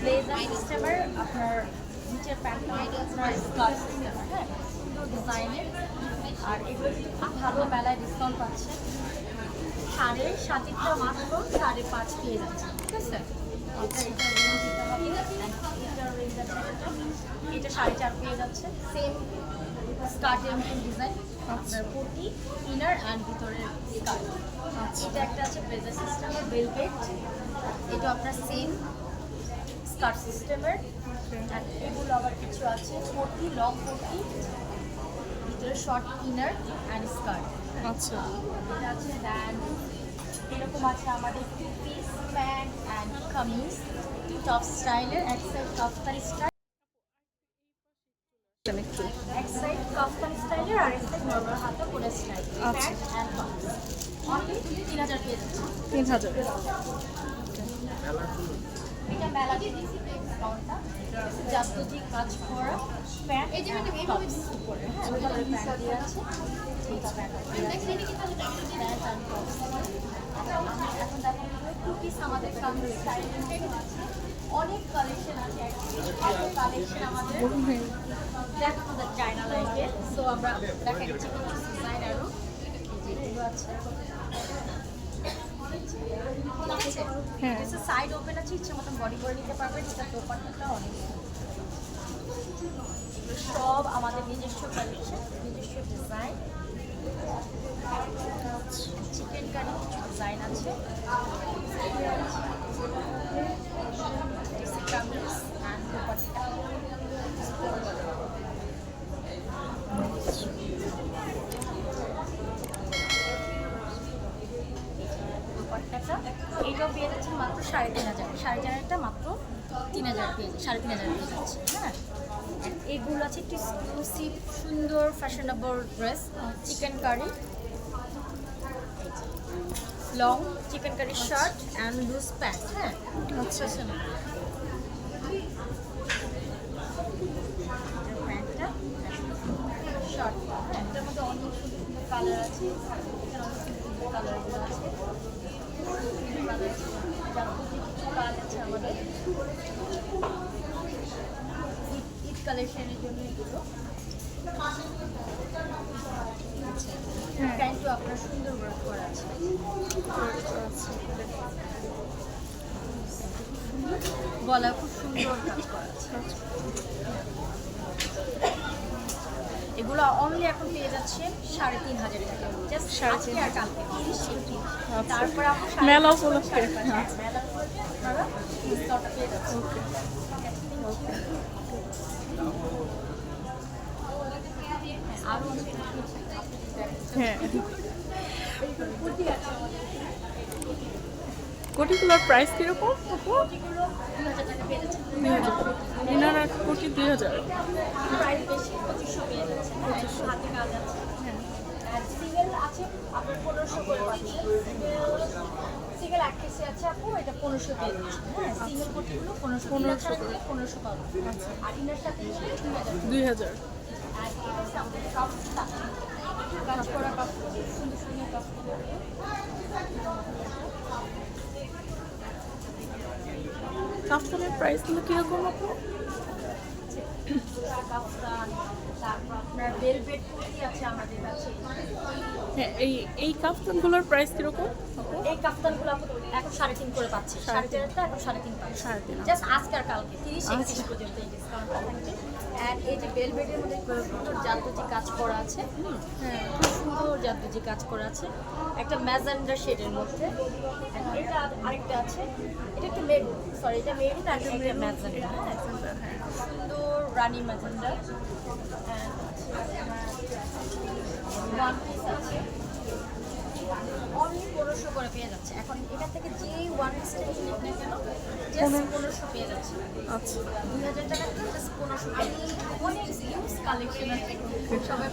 Blazer সিস্টেমের আপনার নিচের প্যান্টটা আপনার স্কার্ট সিস্টেমের হ্যাঁ সুন্দর ডিজাইনের আর এগুলো খুব ভালো মেলায় ডিসকাউন্ট পাচ্ছে। সাড়ে সাতিটা মাত্র সাড়ে পাঁচ পেয়ে যাচ্ছে। ঠিক আছে? এটা সাড়ে চার পেয়ে যাচ্ছে। সেম স্কার্টের মতন ডিজাইন আপনার কোটি ইনার অ্যান্ড ভিতরের স্কার্ট এটা একটা আছে ব্লেজার সিস্টেমের ভেলভেট এটা আপনার সেম স্কার্ট সিস্টেমের? এগুলো আবার কিছু আছে। কোটি লং কোটি ভিতরে শর্ট ইনার অ্যান্ড স্কার্ট। আচ্ছা। আছে দেন এরকম আছে আমাদের টু পিস প্যান্ট অ্যান্ড কামিজ। টপ স্টাইলের এক সাইড কাফতান স্টাইল এক সাইড কাফতান স্টাইলের আর এক সাইড নর্মাল হাতা করে স্টাইল আচ্ছা। প্যান্ট অ্যান্ড কামিজ অনলি তিন হাজার পেয়ে তিন হাজার। এটা মেলা দিয়ে দিয়েছি ডিসকাউন্টটা কাজ করা। প্যান্ট এই যে এইভাবে উপরে হ্যাঁ ওইভাবে প্যান্ট দিয়ে আছে। ঠিক প্যান্ট প্যান্ট অ্যান্ড টপস এখন দেখা টু পিস আমাদের সামনে অনেক কালেকশন আছে কালেকশন আমাদের। দেখো আমাদের চায়না লাইকে সো আমরা দেখা যাচ্ছে কিছু ডিজাইন আরও যেগুলো আছে। হ্যাঁ। সাইড ওপেন আছে ইচ্ছে মতন বডি করে নিতে পারবেন এটা দোপাট্টাটা অনেক সব আমাদের নিজস্ব কালেকশন নিজস্ব ডিজাইন চিকেন কারি কিছু ডিজাইন আছে কামিজ অ্যান্ড দোপাট্টা দোপাট্টাটা এটাও পেয়ে যাচ্ছে মাত্র সাড়ে তিন হাজার। সাড়ে চার হাজারটা মাত্র তিন হাজার পেয়ে সাড়ে তিন হাজার পেয়ে যাচ্ছে হ্যাঁ। এগুলো আছে একটু এক্সক্লুসিভ সুন্দর fashionable dress chikankari long chikankari shirt and loose pant হ্যাঁ। আচ্ছা। প্যান্টটা শার্ট হ্যাঁ। এটার মধ্যে অনেক সুন্দর সুন্দর কালার আছে। অনেক সুন্দর সুন্দর কালারগুলো আছে কালার আছে কিছু কাজ আছে আমাদের ঈদ কালেকশনের জন্য এগুলো প্যান্টও আপনার সুন্দর করা আছে গলা খুব সুন্দর কাজ করা আছে। এগুলো অনলি এখন পেয়ে যাচ্ছে সাড়ে তিন হাজার টাকা জাস্ট সাড়ে তিন আর কালকে তিরিশ একত্রিশ আচ্ছা। তারপর আপনার মেলা উপলক্ষে। আচ্ছা। মেলা উপলক্ষে আপনারা ডিসকাউন্টটা পেয়ে যাচ্ছেন ওকে ওকে হ্যাঁ, আরও। হ্যাঁ আমাদের। কোটিগুলোর প্রাইস কীরকম কোটি দুই হাজার প্রাইস বেশি পঁচিশশো পেয়ে যাচ্ছে হ্যাঁ হাতে কাজ আছে আর সিঙ্গেল আছে আপনার পনেরোশো করে পাচ্ছেন আপু এটা পনেরোশো পেয়ে যাচ্ছে হ্যাঁ সিঙ্গেল কোটিগুলো পনেরোশো পনেরোশো পনেরোশো পাবো আর ইনার সাথে দুই হাজার। আর এটা হচ্ছে আমাদের কাপটা কাজ করা কাপ সুন্দর সুন্দর কাপ কাফতানের প্রাইসগুলো কীরকম আপু? কাপড় তারপর আপনার ভেলভেট কুর্তি আছে আমাদের কাছে। হ্যাঁ এই এই কাফতানগুলোর প্রাইস কীরকম? এই কাফতানগুলো এখন সাড়ে তিন করে পাচ্ছে। সাড়ে চারটা এখন সাড়ে তিন পাচ্ছে। সাড়ে তিন জাস্ট আজকে আর কালকে তিরিশ আচ্ছা। একত্রিশ পর্যন্ত এই ডিসকাউন্টটা থাকবে। অ্যান্ড এই যে বেলভেটের মধ্যে সুন্দর জাদুজি কাজ করা আছে হ্যাঁ। খুব সুন্দর জাদুজি কাজ করা আছে। একটা ম্যাজেন্ডার শেডের মধ্যে। এটা আরেকটা আছে। এটা একটু মেরুন সরি এটা মেরুন আর এটা ম্যাজেন্ডা হ্যাঁ। সুন্দর রানী ম্যাজেন্ডা ওয়ান পিস আছে। অনলি পনেরোশো করে পেয়ে যাচ্ছে। এখন এখান থেকে যে ওয়ান না কেন জাস্ট পনেরোশো পেয়ে যাচ্ছে। আচ্ছা। দুই হাজার টাকা জাস্ট পনেরোশো। অনেক কালেকশন আছে। সবাই